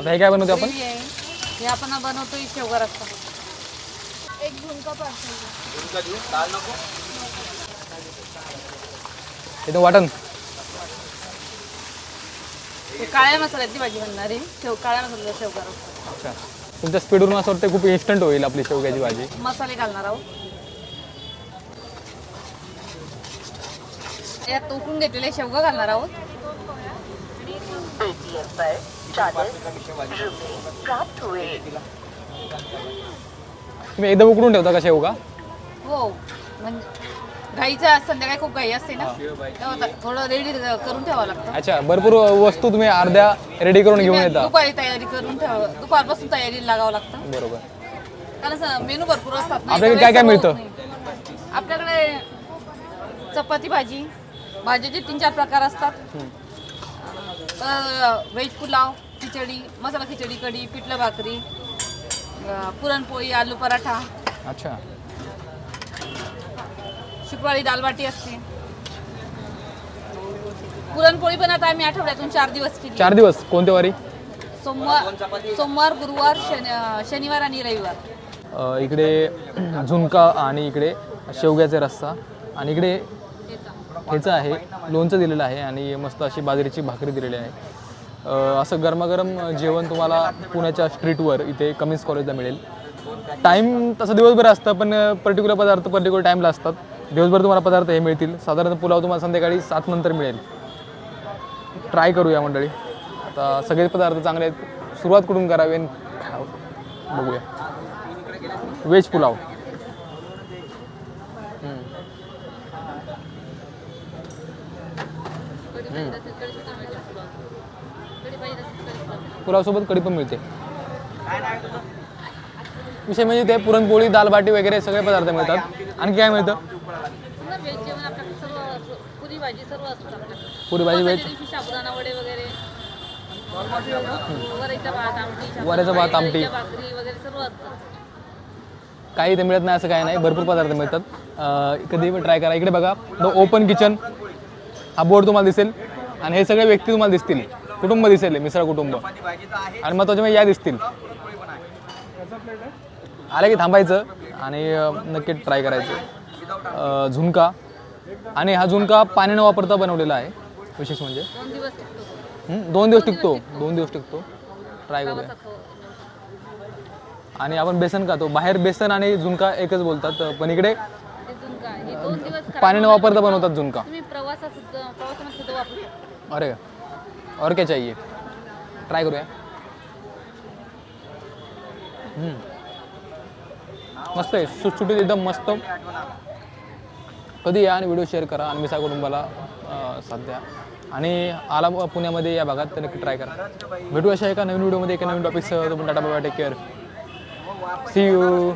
आता हे काय बनवतो आपण? आहे. हे आपण बनवतोय शेवगा रस्ता एक झुणका पार्सल इथं वाटण. हे काळ्या मसाल्याची भाजी बनणार आहे. शेव काळ्या मसाल्याचा शेवगा रस्ता अच्छा. तुमच्या स्पीडवरून असं वाटतं खूप इन्स्टंट होईल आपली शेवग्याची भाजी. मसाले घालणार आहोत. यात उकळून घेतलेले शेवगा घालणार आहोत. तुम्ही एकदम उकडून ठेवता का शेवगा हो म्हणजे घाईचा संध्याकाळी खूप घाई असते ना तेव्हा थोडं रेडी करून ठेवावं लागतं. अच्छा भरपूर वस्तू तुम्ही अर्ध्या रेडी करून घेऊन येता. दुपारी तयारी करून ठेवा दुपारपासून तयारी लागावं लागतं. बरोबर. कारण मेनू भरपूर असतात ना. आपल्याकडे काय काय मिळतं? आपल्याकडे चपाती भाजी भाजीचे तीन चार प्रकार असतात. व्हेज पुलाव खिचडी मसाला खिचडी कढी पिठलं भाकरी अं, पुरणपोळी आलू पराठा. अच्छा. शुक्रवारी दालबाटी असते. पुरणपोळी पण आता आम्ही आठवड्यातून चार दिवस केली. चार दिवस? कोणते वारी? सोमवार सोमवार गुरुवार शनि अं, शनिवार आणि रविवार. अ, इकडे झुणका आणि इकडे शेवग्याचा रस्सा. आणि इकडे ह्याचं आहे लोणचं दिलेलं आहे आणि मस्त अशी बाजरीची भाकरी दिलेली आहे. असं गरमागरम जेवण तुम्हाला पुण्याच्या स्ट्रीटवर इथे कमीज कॉलेजला मिळेल. टाईम तसं दिवसभर असतं पण पर्टिक्युलर पदार्थ पर्टिक्युलर टाईमला असतात. दिवसभर तुम्हाला पदार्थ हे मिळतील. साधारण पुलाव तुम्हाला संध्याकाळी सात नंतर मिळेल. ट्राय करूया मंडळी. आता सगळे पदार्थ चांगले आहेत. सुरुवात कुठून करावी आणि बघूया. व्हेज पुलाव. हम्म. पुलावसोबत कढी पण मिळते. विषय म्हणजे ते पुरणपोळी दालबाटी वगैरे सगळे पदार्थ मिळतात. आणखी काय मिळतं? पुरी भाजी वेज व्हेज. भात आमटी वऱ्याचा भात, आमटी. काही इथे मिळत नाही असं काही नाही. भरपूर पदार्थ मिळतात. कधी पण ट्राय करा. इकडे बघा द ओपन किचन हा बोर्ड तुम्हाला दिसेल. आणि हे सगळे व्यक्ती तुम्हाला दिसतील. कुटुंब दिसेल हे, मिसळ कुटुंब. आणि महत्त्वाचे म्हणजे या दिसतील. आलं की थांबायचं आणि अं, नक्की ट्राय करायचं. अं, झुणका. आणि हा झुणका पाणी न वापरता बनवलेला आहे विशेष म्हणजे. दोन दिवस टिकतो. तो. हं, दोन दिवस टिकतो. दोन दिवस टिकतो. ट्राय करूया. आणि आपण बेसन खातो. बाहेर बेसन आणि झुणका एकच बोलतात पण इकडे ते झुणका. हे दोन दिवस खराब पाणी न होणार वापरता. बनवतात झुणका. तुम्ही प्रवासात सुद्धा प्रवासामध्ये सुद्धा वापरू शकता. अरे. और क्या चाहिए? ट्राय करूया। मस्त आहे. सुटसुटीत एकदम मस्त. कधी या आणि व्हिडिओ शेअर करा आणि मिसा कुटुंबाला अं, आणि आला पुण्यामध्ये या भागात तर नक्की ट्राय करा. भेटू अशा एका नवीन व्हिडिओमध्ये एका नवीन टॉपिकसह तुम्ही टाटा बाबा टेक केअर सी यू